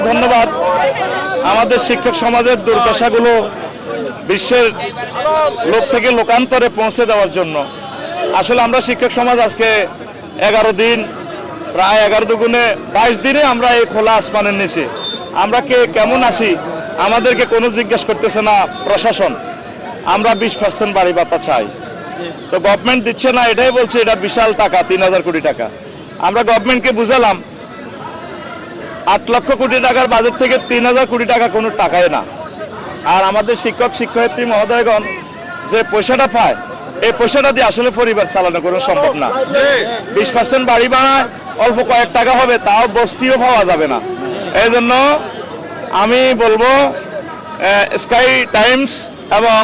অনেক ধন্যবাদ। আমাদের শিক্ষক সমাজের দুর্দশাগুলো বিশ্বের লোক থেকে লোকান্তরে পৌঁছে দেওয়ার জন্য। আসলে আমরা শিক্ষক সমাজ আজকে এগারো দিন, প্রায় এগারো দুগুণে বাইশ দিনে আমরা এই খোলা আসমানের নিচে। আমরা কে কেমন আছি আমাদেরকে কোনো জিজ্ঞেস করতেছে না প্রশাসন। আমরা বিশ পার্সেন্ট বাড়ি ভাতা চাই। তো গভর্নমেন্ট দিচ্ছে না, এটাই বলছে, এটা বিশাল টাকা, তিন হাজার কোটি টাকা। আমরা গভর্নমেন্টকে বুঝালাম আট লক্ষ কোটি টাকার বাজেট থেকে তিন হাজার কোটি টাকা কোনো টাকাই না। আর আমাদের শিক্ষক, শিক্ষয়িত্রী মহোদয়গণ যে পয়সাটা পায়, এই পয়সাটা দিয়ে আসলে পরিবার চালানো কোনো সম্ভব না। বিশ পার্সেন্ট বাড়ি বানায় অল্প কয়েক টাকা হবে, তাও বস্তিও পাওয়া যাবে না। এই জন্য আমি বলব স্কাই টাইমস এবং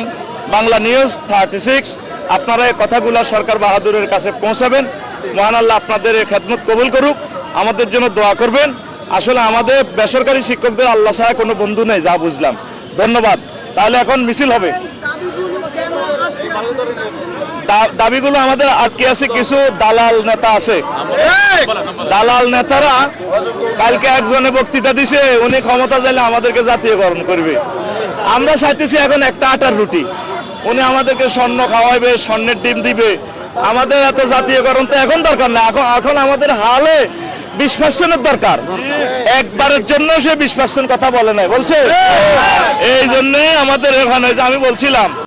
বাংলা নিউজ থার্টি সিক্স আপনারা এই কথাগুলো সরকার বাহাদুরের কাছে পৌঁছাবেন। মহান আল্লাহ আপনাদের এই খেদমত কবুল করুক। আমাদের জন্য দোয়া করবেন। আসলে আমাদের বেসরকারি শিক্ষকদের আল্লাহ ছাড়া কোনো বন্ধু নেই, যা বুঝলাম। ধন্যবাদ। তাহলে এখন মিছিল হবে। দাবিগুলো আমাদের আটকে আছে, কিছু দালাল নেতা আছে। দালাল নেতারা কালকে একজনে বক্তৃতা দিছে, উনি ক্ষমতা চাইলে আমাদেরকে জাতীয়করণ করবে। আমরা চাইতেছি এখন একটা আটার রুটি। উনি আমাদেরকে স্বর্ণ খাওয়াবে স্বর্ণের ডিম দিবে। আমাদের এত জাতীয়করণ তো এখন দরকার না। এখন এখন আমাদের হালে বিশ পার্সেন্টের দরকার। একবারের জন্য সে বিশ পার্সেন্ট কথা বলে নাই বলছে? এই জন্যই আমাদের এখানে যে আমি বলছিলাম